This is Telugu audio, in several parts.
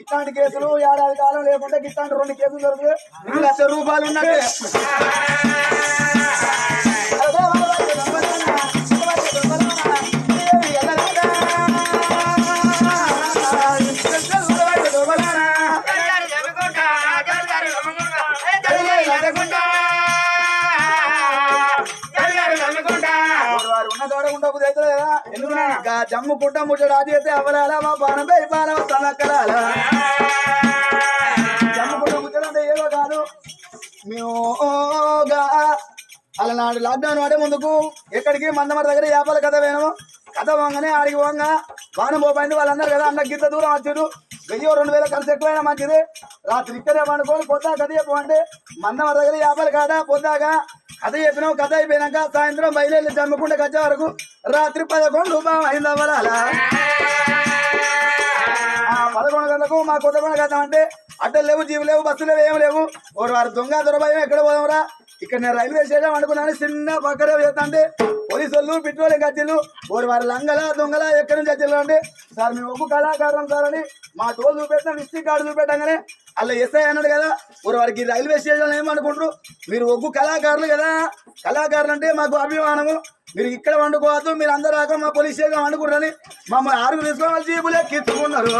ఇట్లాంటి కేసులు ఏడాది కాలం లేకుంటే ఇట్లాంటి రెండు కేసులు దొరుకుతాయి లక్ష రూపాయలు ఉన్నట్టే. జమ్ము పుట్ట ముట్టడు అది అయితే అవ్వలాల మా బాణపై బాణం తనక్కలాల జమ్ము పుట్ట ముట్టడు ఏదో కాదు మేగా అలా అలనాడు లాక్డౌన్ వాడే ముందుకు ఎక్కడికి? మందమర దగ్గర వ్యాపార కథ వేయను కథ పోగానే ఆడికి పోగా. వానం పోయింది వాళ్ళు అన్నారు కదా అన్న గిత్త దూరం వచ్చాడు వెయ్యి రెండు వేల ఖర్చు ఎక్కువైనా మంచిది. రాత్రి ఇక్కడే పండుకొని పొద్దా కథ చెప్పమంటే మందమర దగ్గర వ్యాపార కాడ పొద్దాక కథ చెప్పినావు కథ అయిపోయినాక సాయంత్రం బయలుదేరి జమ్ముకుంటే వచ్చే వరకు రాత్రి పదకొండు రూపాయలు ఆ పదకొండు గంటలకు మా కొత్తకొండ కదా అంటే అడ్డలు లేవు జీవులు లేవు బస్సులు లేవు ఏం లేవు. ఒక వారు దొంగ దొరభయం ఎక్కడ పోదాంరా? ఇక్కడ నేను రైల్వే స్టేషన్ అనుకున్నాను చిన్న పక్కనే చేస్తా అంటే పోలీసులు వాళ్ళు కత్తిలు ఓరు వారి లంగల దొంగల ఎక్కడి నుంచి వచ్చిల్లు అంటే సార్ మేము ఒక్క కళాకారం సార్ అని మా టోల్ చూపెట్టాం విస్టిక్ కార్డు చూపెట్టంగానే అలా ఎస్ఐ అన్నాడు కదా. ఓరు వారికి రైల్వే స్టేషన్ ఏమనుకుంటారు మీరు ఒగ్గు కళాకారులు కదా. కళాకారులు అంటే మాకు అభిమానము. మీరు ఇక్కడ వండుకోవద్దు మీరు అందరూ రాక మా పోలీస్ స్టేషన్ వండుకుంటారని మమ్మల్ని ఆరుగురు తీసుకోవాలి వాళ్ళు జీబులు ఎక్కించుకున్నారు.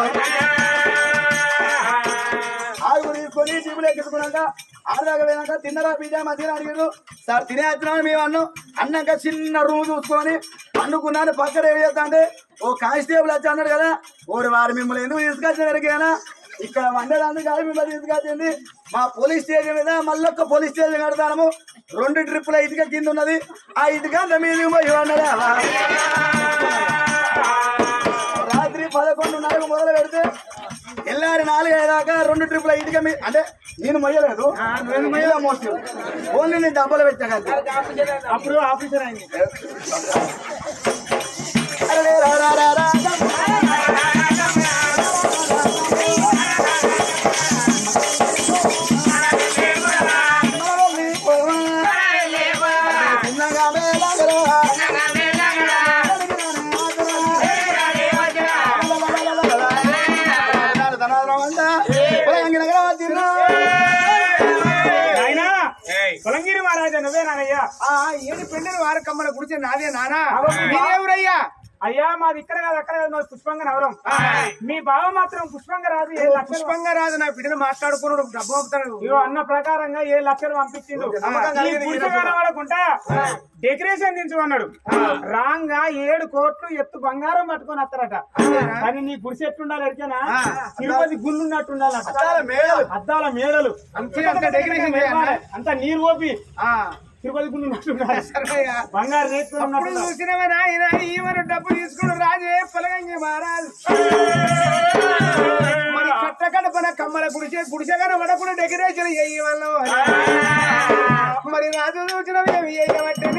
ఆరుగురు తీసుకొని జీబులు ఎక్కించుకున్నాక ఆరుదాకా పోయినాక తిన్నరా పిజ్జా మధ్యలో అడిగారు సార్ తినే వచ్చినా మేము అన్నాం. అన్నాక చిన్న రూమ్ చూసుకొని పండుకున్నాను పక్కన ఏం చేస్తానంటే ఓ కానిస్టేబుల్ వచ్చి అన్నాడు కదా ఓడి వారు మిమ్మల్ని ఎందుకు తీసుకొచ్చిన ఇక్కడ వండడానికి కాదు మిమ్మల్ని తీసుకొచ్చింది. మా పోలీస్ స్టేషన్ మీద మళ్ళొక్క పోలీస్ స్టేషన్ కడతాము. రెండు ట్రిప్పుల ఇటుక కింద ఉన్నది. ఆ ఇటుక మీద మీదకి రాత్రి పదకొండున్నరకు మొదలు పెడితే ఎల్లారి నాలుగు అయ్యేదాకా రెండు ట్రిపుల ఇటుక మీ అంటే నేను మొయ్యలేదు. నేను మొయ్యలే మోస్తూ ఓన్లీ నేను డబ్బులు పెట్టా కదా. అప్పుడు ఆఫీసర్ అయింది. నానయ్యా ఆ ఏడు కమ్మల గుడిచే నాదే నానా. మీరెవరయ్యా అయ్యా మాది ఇక్కడ కాదు అక్కడ కాదు మాది పుష్పంగా నవరం మీ బావ మాత్రం పుష్పంగా రాదు ఏ పుష్పంగా రాదు నా బిడ్డను మాట్లాడుకున్నాడు డబ్బు పంపుతాడు. అన్న ప్రకారంగా ఏ లక్షలు పంపించిండు? వాడకుంటా డెకరేషన్ దించమన్నాడు రాంగ్ ఏడు కోట్లు ఎత్తు బంగారం పట్టుకొని వస్తారట. కానీ నీ గుడిసె ఎట్లుండాలి ఎరికేనా తిరుపతి గుళ్ళు ఉన్నట్టు ఉండాలట అద్దాల మేడలు. అంతే డెకరేషన్? అంత నీరు ఓపి తిరుపతి. బంగారు ఉండాలి. చూసినవే నాయన ఈవరు డబ్బు తీసుకుని రాజే పొలగంగి మహారాజు మరి కట్ట కడపన కమ్మల గుడిసే గుడిసెగాన వడకుండా డెకరేషన్ చెయ్యి వాళ్ళు. మరి రాజు చూసినవి వేయబట్టే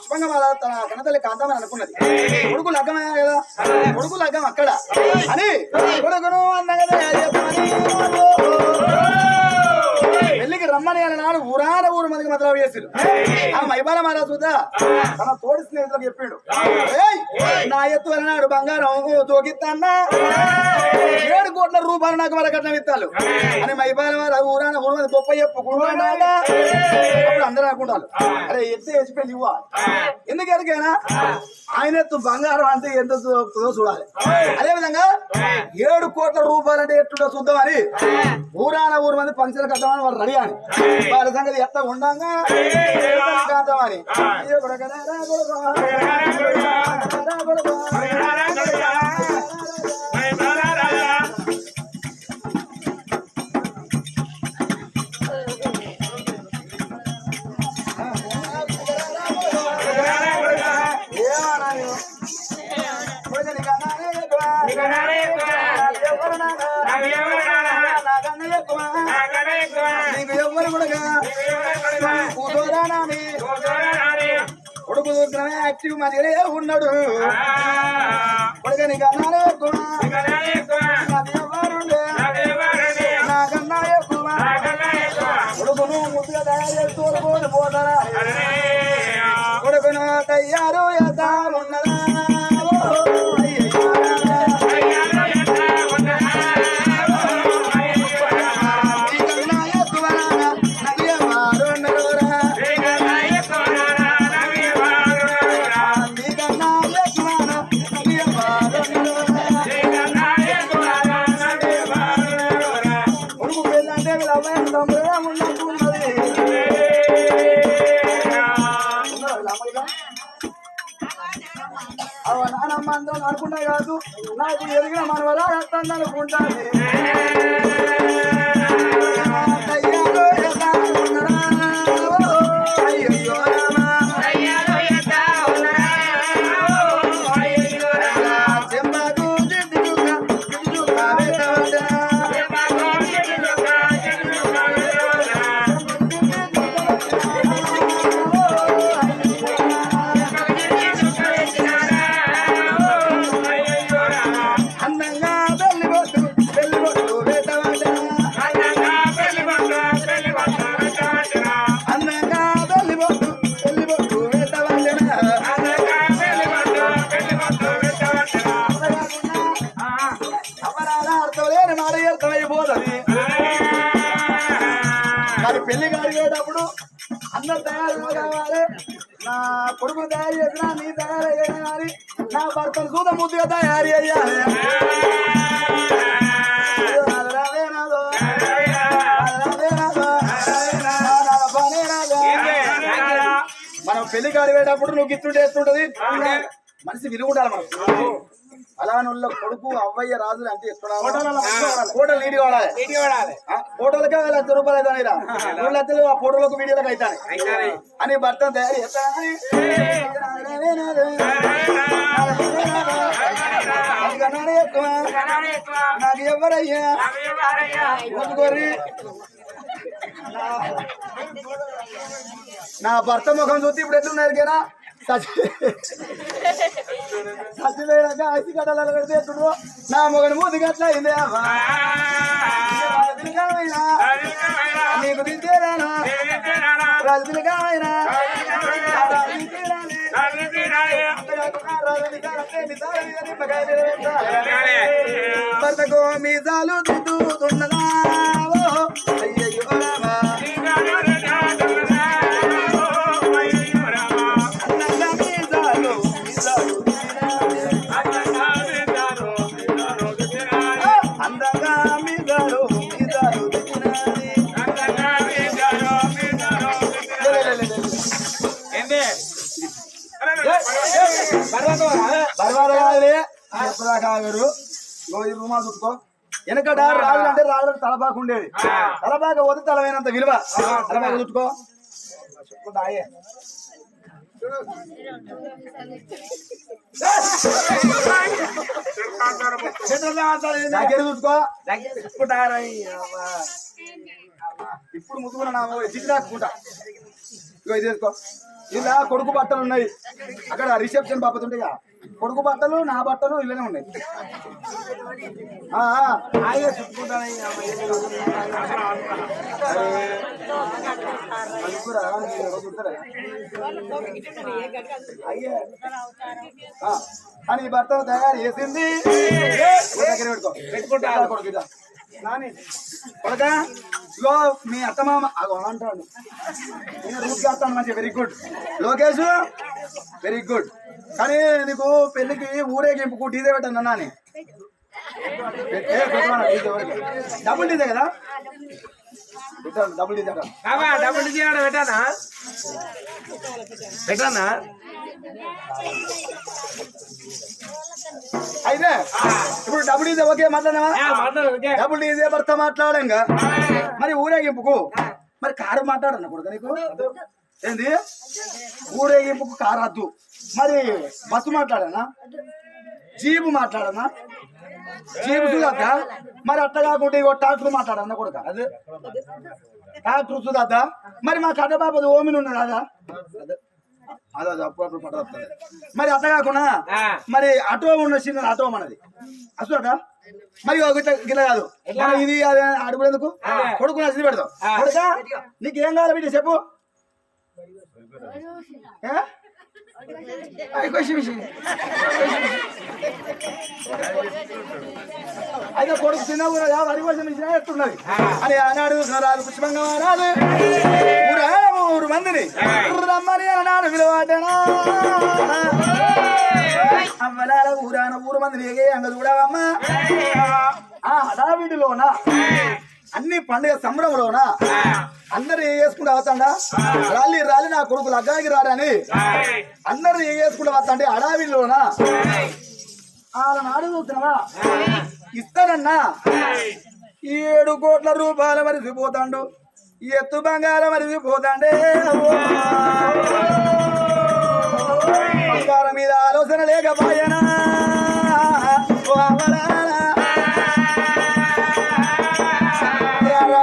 ఆ పుష్పంగ మాల తన కనతల్లి కాంతామని అనుకున్నది. కొడుకు లగ్గమే కదా? కొడుకు లగ్గం అక్కడ. అని కొడుకును అన్నగదే పెళ్ళికి రమ్మని అని నాడు ఊరాన ఊరు మందికి మతలబు చేసిరు ఆ మైబాల మాల చూద్దా? తన తోడి స్నేహితులకు చెప్పిండు. "ఏయ్, నా ఎత్తు అన్నాడు బంగారం తోకిత్తన్నా ఏడు కోట్ల రూపాయలు నాకు వాళ్ళ కట్నం ఇత్తాలు అని మైబాల మాల ఊరాన ఊరు మంది గొప్ప చెప్పుకుంటున్నాడా అప్పుడు అందరూ అనుకుంటారు. అరే ఎత్తు వేసి పెళ్ళి ఇవ్వాలి ఎందుకు ఎరికైనా? ఆయన ఎత్తు బంగారం అంటే ఎంత చూడాలి. అదే విధంగా ఏడు కోట్ల రూపాయలు అంటే ఎట్టుండో చూద్దామని ఊరాన ఊరు మంది పంచలు కట్టమని వాళ్ళు రెడీ అని వాళ్ళ సంగతి ఎట్లా ఉండంగా? కాంతమని పెళ్ళి కాడిపోయేటప్పుడు నువ్వు ఎట్టుంటది మనిషి విలువ ఉండాలి మనకు. కొడుకు అవ్వయ్య రాజులు అంటే ఫోటోలు నీటి వాడాలి ఫోటోలకే లక్ష రూపాయలు అవుతాయి రెండు లక్షలు ఆ ఫోటోలకు వీడియోలకు అవుతాయి. అని భర్త తయారు చేస్తానని నాకు ఎవరయ్యా? నా భర్త ముఖం చూస్తే ఇప్పుడు ఎట్లున్నారు కదా సచ్చిపోయాక ఐసి కట్టాలని పెడితే ఎప్పుడు నా మొగని మూతి గట్ల అయింది. నీకు దిద్దేరానా రాజునికామైనా భర్తకు మీసాలు దిద్దుతున్నదా రూమా చుట్టుకో వెనకట రాజులు అంటే రాజులకు తలపాకు ఉండేది. తలపాక పోతే తలవైనంత విలువ. తలపాక చుట్టుకో ఇప్పుడు ముద్దుకున్న నా జిడ్డు దాక్కుంటా ఇగో ఇది తీసుకో ఇలా కొడుకు బట్టలు ఉన్నాయి అక్కడ రిసెప్షన్ బాపతి కొడుకు బట్టలు నా బట్టలు ఇలానే ఉన్నాయి ఆ, ఆ, అయ్యే అని భర్త తయారు చేసింది దగ్గర పెట్టుకో పెట్టుకుంటా కొడుకు నాని మీ అత్తమామ అంటాడు నేను రూట్ చేస్తాను మంచి very good Lokesh very good కానీ నీకు పెళ్ళికి ఊరేగింపుకు టీదే పెట్టాను నాని ఏ, డబుల్ డీజే కదా? పెట్టాను డబుల్ డీజే డబుల్ బాబా పెట్టానా? పెట్టానా? అయితే ఇప్పుడు డబుల్ డీజే ఓకే మాట్లాడినావా మాట్లాడు ఓకే. డబుల్ డీజే భర్త మాట్లాడంగా. మరి ఊరేగింపుకు మరి కారు మాట్లాడన్న కొడుక నీకు? ఏంది? ఊరేగింపుకు కారు వద్దు మరి బస్సు మాట్లాడనా? జీపు మాట్లాడనా? జీపు చూద్దా మరి అట్లా కాకుండా ఇగో ట్రాక్టర్ మాట్లాడన్నా కొడుక? అదే? ట్రాక్టర్ చూద్దా మరి మా కన్నబాబు ఓమిని ఉన్నది అదా అదే అదే అదే అప్పుడప్పుడు. మరి అట్లా కాకుండా. మరి ఆటో ఉన్న చిన్న ఆటో మనది అసలు మరి గిట్ల గిట్ల కాదు ఇది అదే అడుగు ఎందుకు అదే. కొడుకు నచ్చింది పెడతాం ఆ. కొడుక నీకు ఏం కావాలి బిడ్డ చెప్పు? అది. అయితే కొడుకు చిన్న కూడా వరి కోసం ఇచ్చిన ఎత్తున్నది అని ఆనాడు రాదు పుష్పంగా రాదు ఊరు మందిని. రమ్మని అన్నాడు విలువాటనా? అమ్మలాల ఊరాన ఊరు మందిని ఏగే అంగ చూడవమ్మా? ఆ హడావిడిలోన? అన్ని పండుగ సంబరంలోన అందరు ఏ చేసుకుంటూ వస్తాడా? రాలి రాలి నా కొడుకు లగ్గానికి రాడని అందరు ఏ చేసుకుంటూ వస్తాంటే అడావిలోన నాడు చూస్తున్నావా? ఇస్తానన్నా? ఏడు కోట్ల రూపాయల మరిసిపోతాడు ఎత్తు బంగారం మరిసిపోతాండే బంగారం మీద ఆలోచన లేకపోయానా? ఓ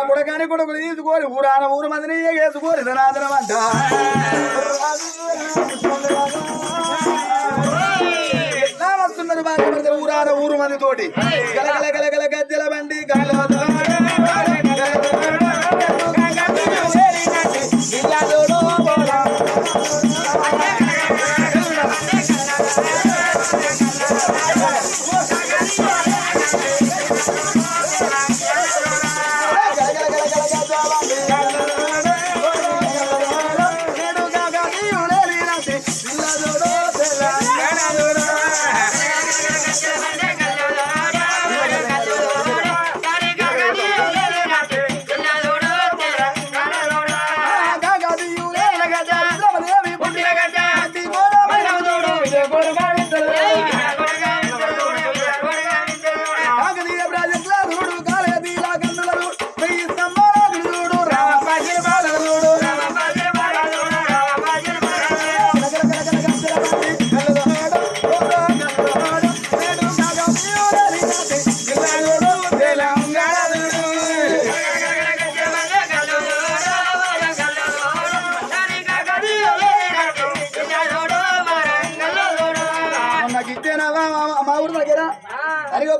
కొడకాని కొడుకులు ఊరాన ఊరు మందిని వేసుకోరు ధనాదనం అంట ఎట్లా వస్తున్నారు భార్య ఊరాన ఊరు మంది తోటి గలగల గలగల గద్దెల బండి గల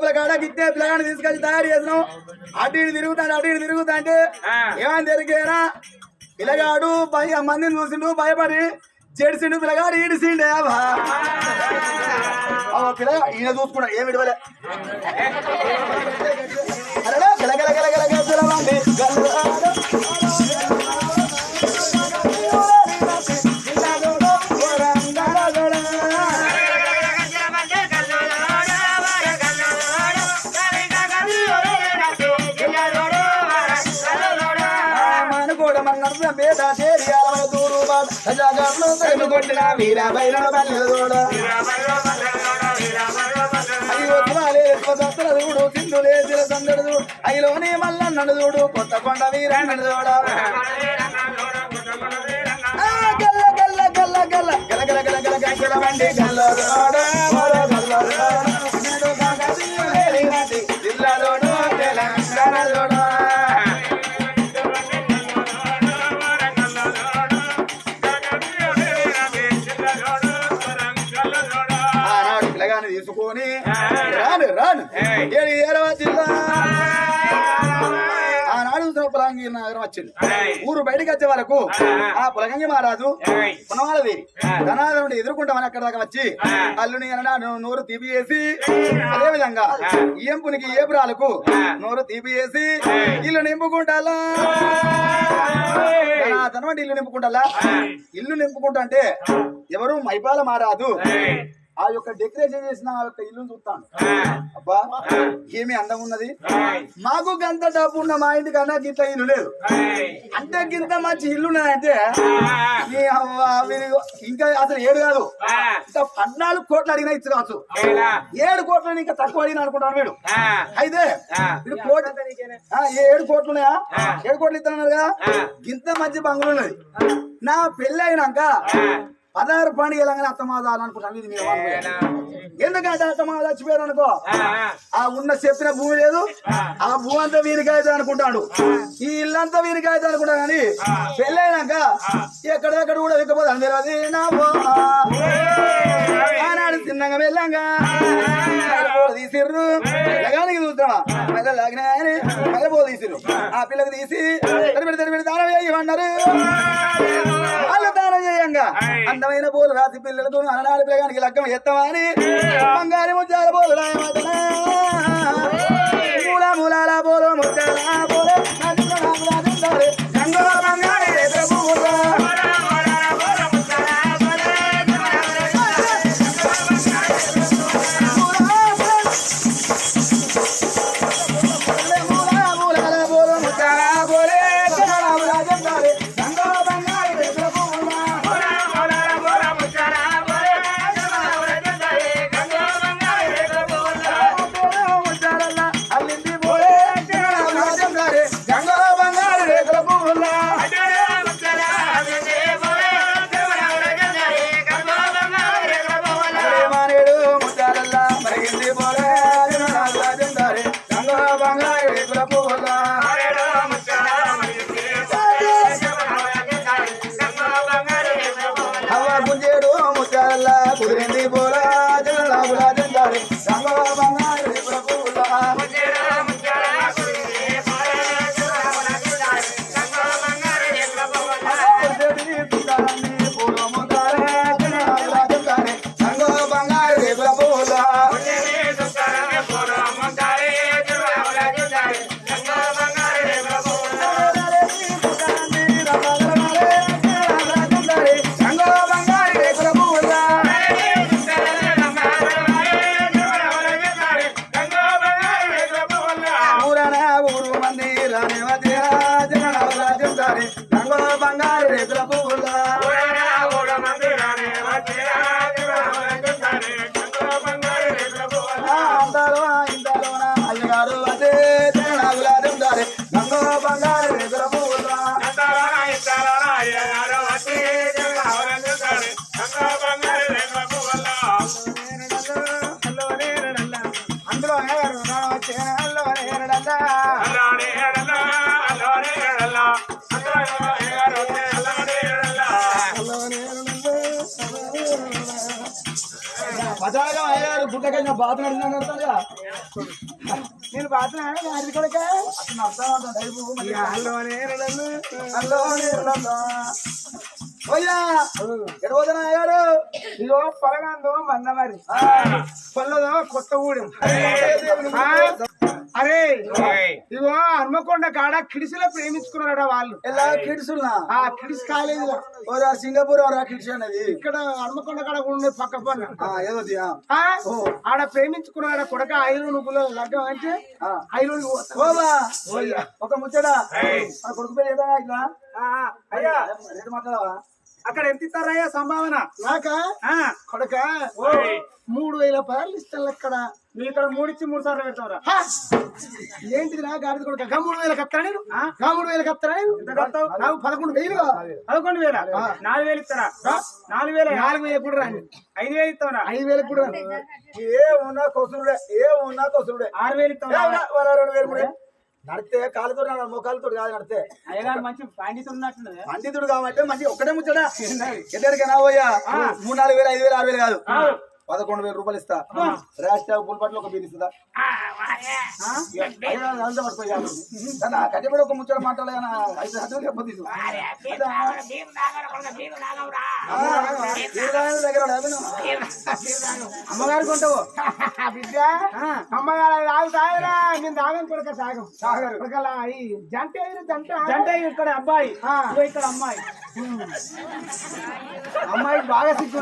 అరిగోపుల కాడ గిట్టే పిల్లగాన్ని తీసుకొచ్చి తయారు చేసినాం అటు ఇటు తిరుగుతాడు అటు ఇటు తిరుగుతా అంటే ఆ. ఏమని తిరిగేనా పిల్లగాడు భయ మందిని చూసిండు భయపడి చెడిసిండు పిల్లగాడు ఈడిసిండే పిల్లగా ఈయన చూసుకున్నాడు ఏమి ఇడవలే అరే గల గల గల పిల్లవాడిని దూరు సజాగర్లు తరిమి కొట్టిన వీర బైరణ బల్లెదోడ అయ్యో చూడు సింధు లేచిన సందడు అయ్యలోని మల్లన్నడు చూడు కొత్త కొండ వీరన్నడు చూడ ఆ, గల్ల గల్ల గల్ల గల్ల గల గల గల గల గల బండి గల్లదోడ గల్లదోడ నేడు ఆనాడు పొలంగి నగరం వచ్చింది. ఊరు బయటికి వచ్చే వరకు ఆ. పొలగంగి మహారాజు పునవాలది ధనాధనుడు ఎదుర్కొంటామని అక్కడ దాకా వచ్చి అల్లుని నోరు తీపియేసి అదే విధంగా ఏంపునికి ఏపురాలకు నోరు తీపియేసి ఇల్లు నింపుకుంటాలా ఇల్లు నింపుకుంటాలా ఇల్లు నింపుకుంటా అంటే ఎవరు మైపాల మారాదు ఆ యొక్క డెకరేషన్ చేసిన ఆ యొక్క ఇల్లు చూస్తాను. అబ్బా ఏమి అందం ఉన్నది? మాకు గంత డబ్బు ఉన్న మా ఇంటి కన్నా గిట్ల ఇల్లు లేదు. అంటే గింత మంచి ఇల్లు ఉన్నదంటే ఇంకా అసలు ఏడు కాదు. ఇంకా పద్నాలుగు కోట్లు అడిగినా ఇచ్చి కావచ్చు. ఏడు కోట్లు ఇంకా తక్కువ అడిగిన అనుకుంటాను వీడు. అయితే వీడు కోటి ఏడు కోట్లు ఉన్నాయా? ఏడు కోట్లు ఇస్తున్నారు కదా గింత మంచి బంగులు ఉన్నది. నా పెళ్ళి అయినాక పదహారు పండుగ అత్తమాదాలు అనుకుంటాను. ఇది మీరు ఎందుకంటే అత్తమాద చచ్చిపోయారు అనుకో ఆ ఉన్న చెప్పిన భూమి లేదు ఆ. భూమి అంతా వీరికి అయితే అనుకుంటాడు ఈ ఇల్లంతా వీరికి అయితే అనుకుంటా కానీ పెళ్ళైనాక ఎక్కడెక్కడ కూడా విక్కపోతే అందరూ నా బో. ఆనాడు చిన్నగా వెళ్ళంగా మగపోలు తీసిర్రు. జగానికి చూస్తావా? మగ లాగినాయని మగపోలు తీసిర్రు ఆ. పిల్లకి తీసి తడిపెడి తడిపెడి దానం చేయమన్నారు వాళ్ళు చేయంగా అందమైన పూలు రాతి పిల్లలతో అలనాడు పిల్లగానికి లగ్గం ఎత్తమని బంగారు ముత్యాల పూలు రాయమతనా మూల podrían బాతు నడిచినా నేను బాతు అది ఎడవదన అయ్యారు ఇగో పొలగాందో మందమరి. పొల్లదో కొత్త ఊడెం. అరే హన్మకొండ కాడ కిడిసిలో ప్రేమించుకున్నారట వాళ్ళు. ఎలా కిడ్సుల్నా? ఆ కిడిస్ కాలేజీలో ఓరా సింగపూర్ ఓరా కిడ్స్ అనేది? ఇక్కడ హన్మకొండ కాడ ఉన్నది పక్క పన్న ఆడ ప్రేమించుకున్నాడ కొడక ఐదు నువ్వులు లగ్గం అంటే. ఐదు ఒక ముచ్చడా కొడుకు పేరు ఏదా ఇట్లా? అయ్యా. మాట్లాడవా? అక్కడ ఎంత ఇస్తారయ్యా సంభావన? నాకా? ఆ, కొడక? మూడు వేల పదాలు ఇస్తాను అక్కడ. మీ ఇక్కడ మూడు ఇచ్చి మూడు సార్లు పెడతావురా. హా! ఏంటిది నా గాడిద కొడుక? గా మూడు వేలకు వస్తాడా నేను? ఆ? గా మూడు వేలకు వస్తాడా నేను? నాకు పదకొండు వేలు. పదకొండు వేల? నాలుగు వేలు ఇస్తారా? నాలుగు వేల? నాలుగు వేలకు కూడా రాండి. ఐదు వేలు ఇస్తావురా? ఐదు వేలకు కూడా ఏ ఉన్నా కొసురుడే ఏ ఉన్నా కొసురుడే. ఆరు వేలు వాళ్ళ రెండు వేలు కూడా. నడితే కాలుతో మొక్కలతో కాదు నడితే. మంచి పండితుడు కాబట్టి మంచి ఒక్కటే ముచ్చడా ఎద్దరికైనా పోయా? మూడు నాలుగు వేలు ఐదు వేలు ఆరు వేలు కాదు. పదకొండు వేల రూపాయలు ఇస్తా. ర్యాష్ ట్యాగ్ పుల్ పట్ల ఒక బీర్ ఇస్తుందా కట్టబడి ఒక ముచ్చట ఐదు లేవను. అమ్మగారు కొంటావు? బిడ్డ అమ్మగారు అది ఆగు తాగరా. నేను తాగను కొడుక సాగం సాగరు. కొడుకలా ఈ జంట జంట జంట ఇక్కడ అబ్బాయి. ఇక్కడ అమ్మాయి. అమ్మాయికి బాగా సిగ్గు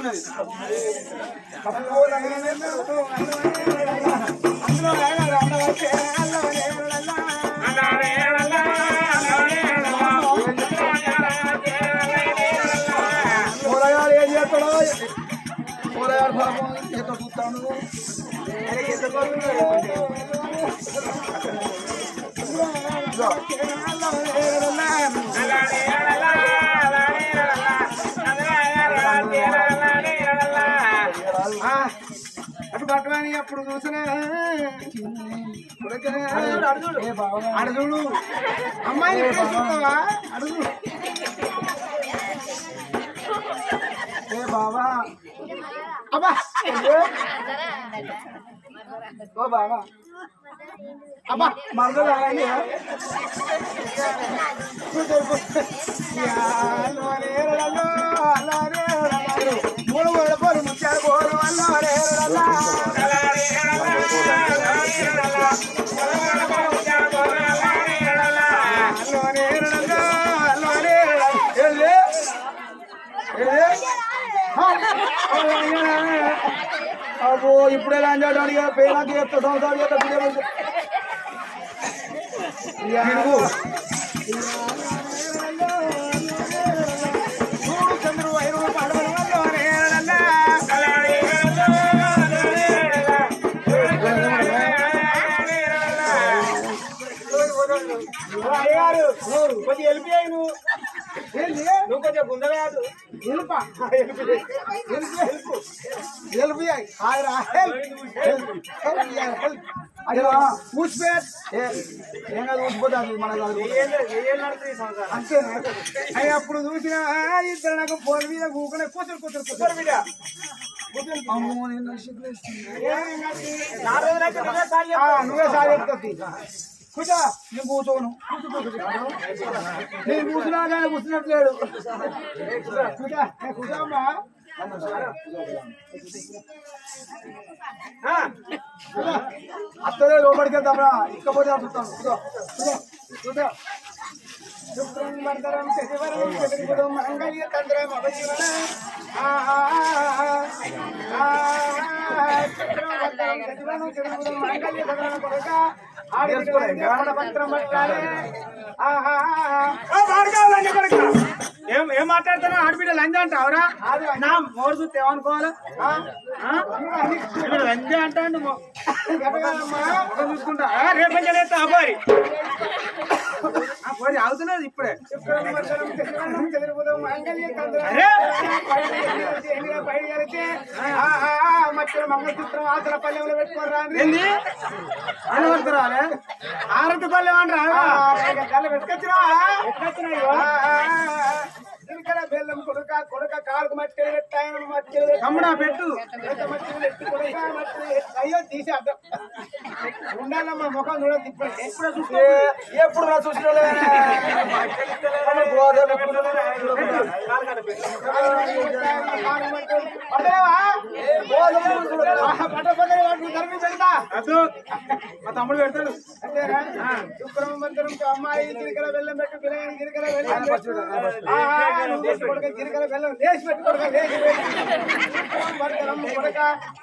ఉన్నది పట్టుమని అప్పుడు చూసిన. అడుగుడు అమ్మాయి చూస్తావా? అడుగు ఏ బాబా అబ్బా. ఓ బాబా అబ్బా మరదలు అలాగే అబ్బో ఇప్పుడే లాంచ్ అవడానికి పేరాకి చెప్తా సంవత్సరాలు చెప్తా కొద్దిగా వెళ్ళిపోయాయి నువ్వు నువ్వు కొంచెం అయ్యో ఏం కాదు మన అయ్యి అప్పుడు చూసిన ఇద్దరు నాకు ఫోన్ మీద కూకునే కూతురు కూతురు కూతురు. మీద. నువ్వే సార్ చెప్తుంది కూర్చో. నేను కూర్చోను. నేను కూర్చున్నా కానీ కూర్చున్నట్లేడు. కూర్చో. కూర్చోమ్మా అత్తలే లోపలికి వెళ్తామరా ఇకపోతే చూస్తాను కూర్చో. కూర్చో. శుక్రం శశివరం శశిపురం మంగళ్య తంత్రం అపజీవన మంగళ్య తంత్రం కొడుక ఏం ఏం మాట్లాడుతున్నా ఆడబిడ్డ లంజ అంటావురా నా మోరు చూస్తే ఏమనుకోవాలి లంజ అంటాడు చూసుకుంటా రేపు అబ్బాయి పోయి అవుతున్నది ఇప్పుడే. మంగళసూత్రం ఆతల పల్లెంలో పెట్టుకోరా ఏంది? అనవసరాలే. ఆరతి పల్లె అంటారా? పెట్టుకొచ్చినా ఇక్కడ బెల్లం కొడుక కొడుక కాలుకు మట్టి పెట్టాయన మట్టి. తమ్ముడా పెట్టు. అయ్యో తీసి అర్థం. ఉండాలమ్మా ముఖం చూడదు ఇప్పుడే ఎప్పుడు నా చూసిన తమ్ముడు పెడతాడు. శుక్రమం మంత్రం అమ్మాయి గిరికల బెల్లం పెట్టు పిల్లగాని గిరికల బెల్లం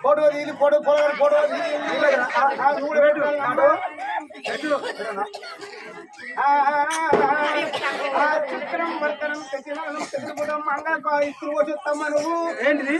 ఫోటో తీసి ఫోటో ఫోటో ఫోటో నువ్వు పెట్టు చిత్రం వర్తనం మంగళ ఇస్తులు వచ్చేస్తామ్మా నువ్వు? ఏంటిది?